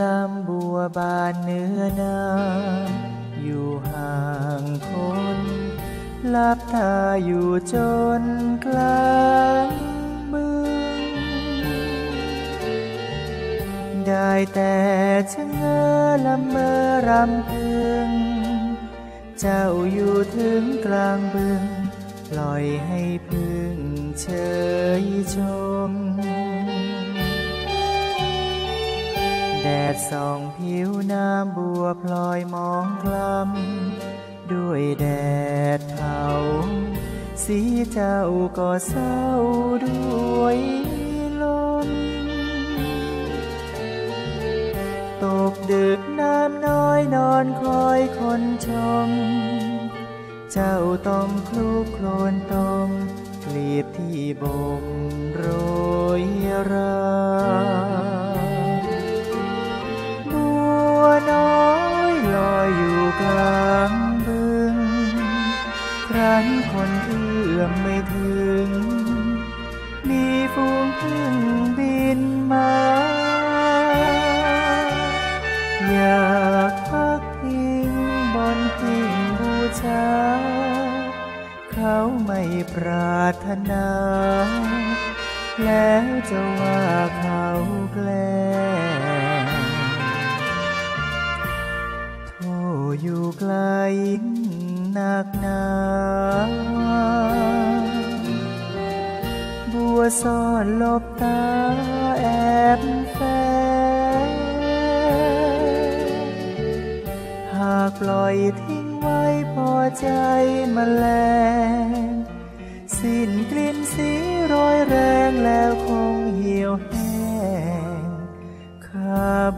ลำบัวบานเนื้อนาอยู่ห่างคนลับตาอยู่จนกลางบึง ได้แต่ชะเง้อละเมอรำพึง เจ้าอยู่ถึงกลางบึง ปล่อยให้พึ่งเฉยชม แดดส่องผิวน้ำบัวพลอยมองคล้ำด้วยแดดเผาสีเจ้าก็เศร้าด้วยลม ตกดึกน้ำน้อยนอนคอยคนชม เจ้าต้องคลุกโคลนตมกลีบที่บ่มโรยรา คนเอื้อมไม่ถึง มีฝูงพึ่งบินมา อยากพักพิงบนพิงบูชา เขาไม่ปรารถนา แล้วจะว่าเขาแกล้งโทอยู่ไกล นักหนาบัวซ่อนลบตาแอบแฝงหากปล่อยทิ้งไว้พอใจมแมลงสิ้นกลิ่นสีรอยแรงแล้วคงเหี่ยวแห้งขับ